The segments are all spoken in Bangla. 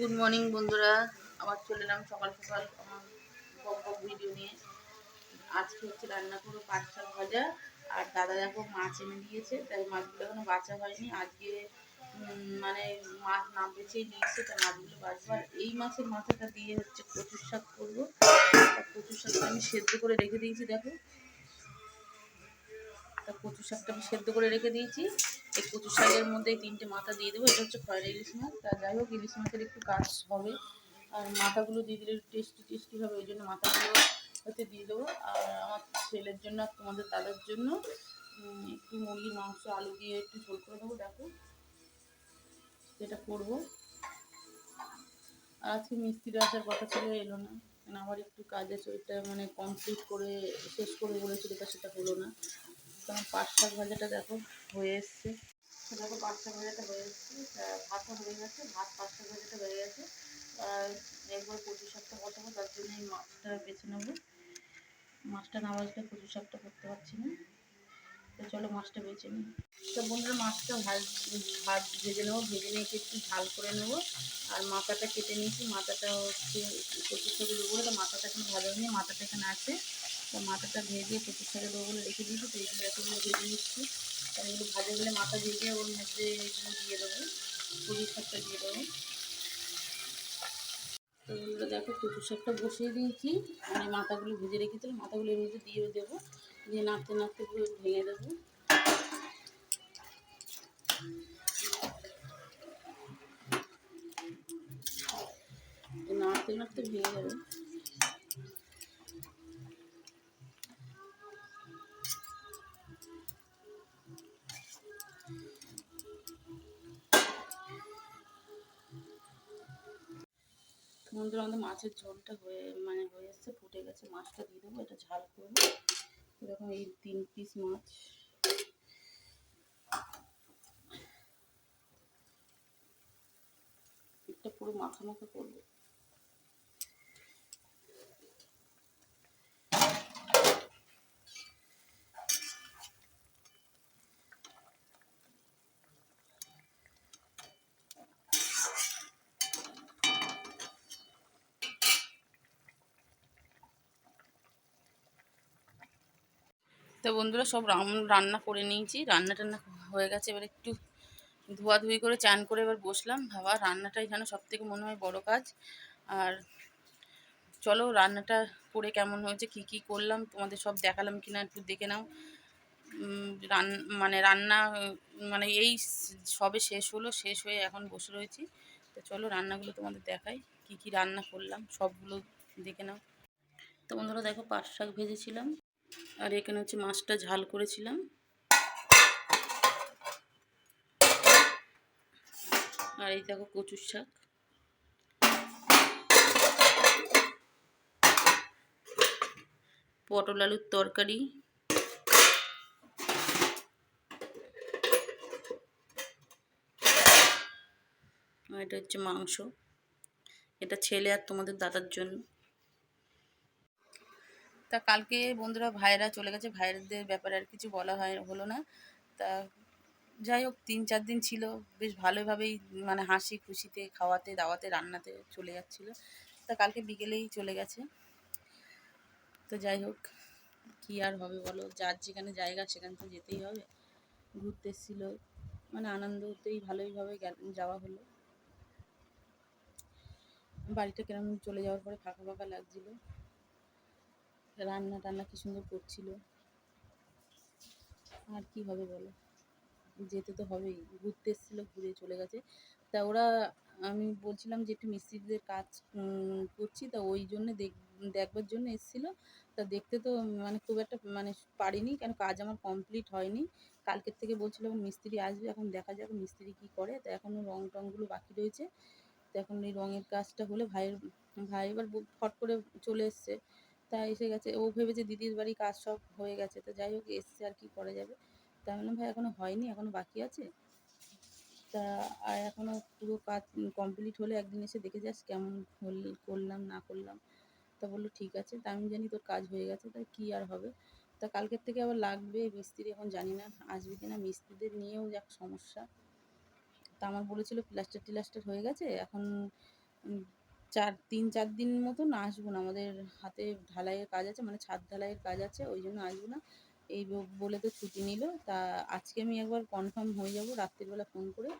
গুড মর্নিং বন্ধুরা। আবার চলে এলাম সকাল সকাল আমার বক ভিডিও নিয়ে। আজকে হচ্ছে রান্না করব পাঁচ শাক ভাজা। আর দাদা দেখো মাছ এনে দিয়েছে, তাই মাছগুলো এখনও বাঁচা হয়নি। আজকে মানে মাছ না বেছেই নিয়েছে, তাই মাছগুলো বাঁচবো আর এই মাছের মাথাটা দিয়ে হচ্ছে কচুর শাক করব। কচুর শাকটা আমি সেদ্ধ করে রেখে দিয়েছি, দেখো। তা কচু শাকটা আমি সেদ্ধ করে রেখে দিয়েছি। এই কচু শাকের মধ্যে তিনটে মাথা দিয়ে দেবো, এটা হচ্ছে খয়রা ইলিশ মাছ। তা যাই হোক, ইলিশ মাছের একটু কাজ হবে। আর মাথাগুলো দিয়ে দিলে টেস্টি টেস্টি হবে, ওই জন্য মাথাগুলো হচ্ছে দিয়ে দেবো। আর আমার ছেলের জন্য আর তোমাদের দাদার জন্য একটু মুরগির মাংস, আলু দিয়ে একটু ঝোল করে দেবো, দেখো। যেটা করব। আর আজকে মিস্ত্রি আসার কথা ছিল, এলো না। কারণ আমার একটু কাজ আছে ওইটা মানে কমপ্লিট করে, শেষ করে বলেছিল, তা সেটা হলো না। কারণ পাট শাক ভাজাটা দেখো হয়ে এসছে। দেখো পাট শাক ভাজাটা হয়ে এসছে। ভাতও হয়ে গেছে, ভাত পাট শাক ভাজাটা হয়ে গেছে। একবার কচু শাকটা বসাবো, তার জন্য এই মাছটা বেছে নেব। মাছটা না বাজলে কচু শাকটা করতে পারছি না। তো চলো মাছটা বেছে নিই। তো বন্ধুরা মাছটা ভাজ ভাত ভেজে নেব, ভেজে নিয়ে একটু ঝাল করে নেব। আর মাথাটা কেটে নিয়েছি, মাথাটা হচ্ছে কচু শাকে দেবো তো মাথাটা এখন ভাজা হয়নি, মাথাটা এখানে আছে। তো মাথাটা ভেজে কচু শাকে দেবো বলে রেখে দিয়েছি, তো এইগুলো এতগুলো ভেজে নিচ্ছি। আর এগুলো ভাজা গেলে মাথা ভেজে ওর মধ্যে এগুলো দিয়ে দেবো কচু শাকটা দিয়ে দেবো। তো এগুলো দেখো কচু শাকটা বসিয়ে দিয়েছি মানে মাথাগুলো ভেজে রেখেছিলাম, মাথাগুলো এর মধ্যে দিয়ে দেবো, দিয়ে নাড়তে নাড়তে পুরো ভেঙে দেবো। নাড়তে নাড়তে ভেঙে যাবে বন্ধুরা, আমাদের মাছের ঝোলটা হয়ে মানে হয়ে এসছে, ফুটে গেছে। মাছটা দিয়ে দেবো, এটা ঝাল করব। এরকম এই তিন পিস মাছ। এটা পুরো মাখা মাখা করব। তো বন্ধুরা সব রান্না করে নিয়েছি। রান্না টান্না হয়ে গেছে, এবার একটু ধোয়াধুয়ি করে চান করে এবার বসলাম। ভাবা রান্নাটাই যেন সব থেকে মনে হয় বড় কাজ। আর চলো রান্নাটা করে কেমন হয়েছে, কি কি করলাম, তোমাদের সব দেখালাম কিনা একটু দেখে নাও। রান মানে রান্না মানে এই সবে শেষ হলো, শেষ হয়ে এখন বসে রয়েছি। তো চলো রান্নাগুলো তোমাদের দেখাই, কি কি রান্না করলাম, সবগুলো দেখে নাও। তো বন্ধুরা দেখো পাট শাক ভেজেছিলাম। আর এখানে হচ্ছে মাছটা ঝাল করেছিলাম। আর এই দেখো কচুর শাক। পটল আলুর তরকারি। এটা হচ্ছে মাংস। এটা ছেলে আর তোমাদের দাদার জন্য। তা কালকে বন্ধুরা ভাইরা চলে গেছে ভাইদের ব্যাপারে আর কিছু বলা হয়, হলো না। তা যাই হোক, তিন চার দিন ছিল, বেশ ভালোভাবেই মানে হাসি খুশিতে, খাওয়াতে, দাওয়াতে, রান্নাতে চলে যাচ্ছিল। তা কালকে বিকেলেই চলে গেছে। তো যাই হোক, কী আর হবে বলো? যার যেখানে জায়গা, সেখানে তো যেতেই হবে। ঘুরতে এসেছিল মানে আনন্দতেই ভালোইভাবে যাওয়া হলো। বাড়িটা কেরম চলে যাওয়ার পরে ফাঁকা ফাঁকা লাগছিল। রান্না টান্না কি সুন্দর করছিল। আর কি হবে বলো? যেতে তো হবেই। ঘুরতে এসেছিল, ঘুরে চলে গেছে। তা ওরা, আমি বলছিলাম যে একটু মিস্ত্রিদের কাজ করছি। তা ওই জন্যে দেখ, দেখবার জন্য এসেছিল। তা দেখতে তো মানে খুব একটা মানে পারিনি। কেন কাজ আমার কমপ্লিট হয়নি। কালকের থেকে বলছিলাম, মিস্ত্রি আসবে। এখন দেখা যাক মিস্ত্রি কী করে। তা এখনও রং টংগুলো বাকি রয়েছে। তো এখন এই রঙের কাজটা হলে ভাইয়ের, ভাই এবার ফট করে চলে এসছে। তা এসে গেছে। ও ভেবেছে দিদির বাড়ি কাজ সব হয়ে গেছে, তো যাই হোক এসছে আর কি করা যাবে। তা বললাম, ভাই, এখনও হয়নি, এখনও বাকি আছে? তা আর এখনও পুরো কাজ কমপ্লিট হলে একদিন এসে দেখে যাস কেমন হল, করলাম, না করলাম। তা বলল, ঠিক আছে, তা আমি জানি তোর কাজ হয়ে গেছে, তা কী আর হবে? তা কালকের থেকে আবার লাগবে মিস্ত্রি এখন জানি না, আসবে কি না, মিস্ত্রিদের নিয়েও এক সমস্যা। তা আমার বলেছিল প্লাস্টার টিলাস্টার হয়ে গেছে, এখন চার তিন, চার দিন মতন আসব না। আমাদের হাতে ঢালাইয়ের কাজ আছে মানে ছাদ ঢালাইয়ের কাজ আছে, ওই জন্য আসব না। এই বলে তো ছুটি নিল। তা আজকে আমি একবার কনফার্ম হয়ে যাব রাত্রিবেলা ফোন করে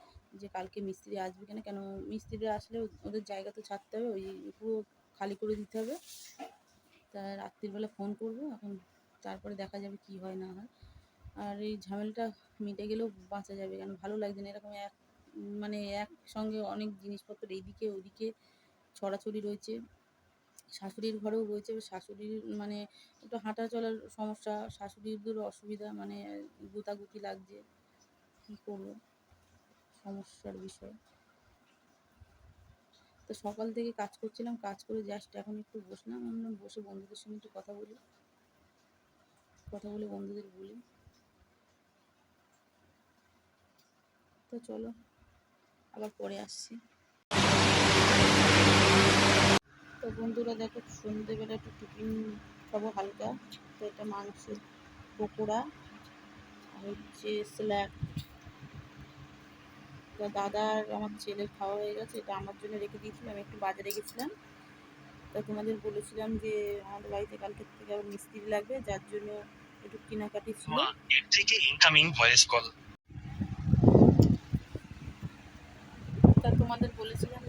যে কালকে মিস্ত্রি আসবে কিনা। কেন মিস্ত্রিরা আসলে ওদের জায়গা তো ছাড়তে হবে, ওই পুরো খালি করে দিতে হবে। তা রাত্রিবেলা ফোন করব, এখন তারপরে দেখা যাবে কি হয়, না হয়। আর এই ঝামেলাটা মিটে গেলেও বাঁচা যাবে। কেন ভালো লাগছে না, এরকম এক মানে একসঙ্গে অনেক জিনিসপত্র, এইদিকে, ওইদিকে ছড়াছড়ি রয়েছে, শাশুড়ির ঘরেও রয়েছে, শাশুড়ির মানে একটু হাঁটা চলার সমস্যা শাশুড়িদেরও অসুবিধা মানে গুতাগুতি লাগছে, কী করব? সমস্যার বিষয়। তো সকাল থেকে কাজ করছিলাম, কাজ করে জাস্ট এখন একটু বসলাম আমি বললাম বসে বন্ধুদের সঙ্গে একটু কথা বলি, কথা বলে বন্ধুদের বলি। তো চলো, আবার পরে আসছি। তো বন্ধুরা দেখো সন্ধ্যেবেলা একটু টিফিন খাব হালকা। তো এটা মাংসের পকোড়া আর হচ্ছে স্ল্যাক। তো দাদা আর আমার ছেলের খাওয়া হয়ে গেছে এটা আমার জন্য রেখে দিয়েছিলাম একটু বাজারে গেছিলাম। তা তোমাদের বলেছিলাম যে আমাদের বাড়িতে কালকে থেকে আবার মিস্ত্রি লাগবে যার জন্য একটু কেনাকাটি ছিল। এর থেকে ইনকামিং ভয়েস কল তা তোমাদের বলেছিলাম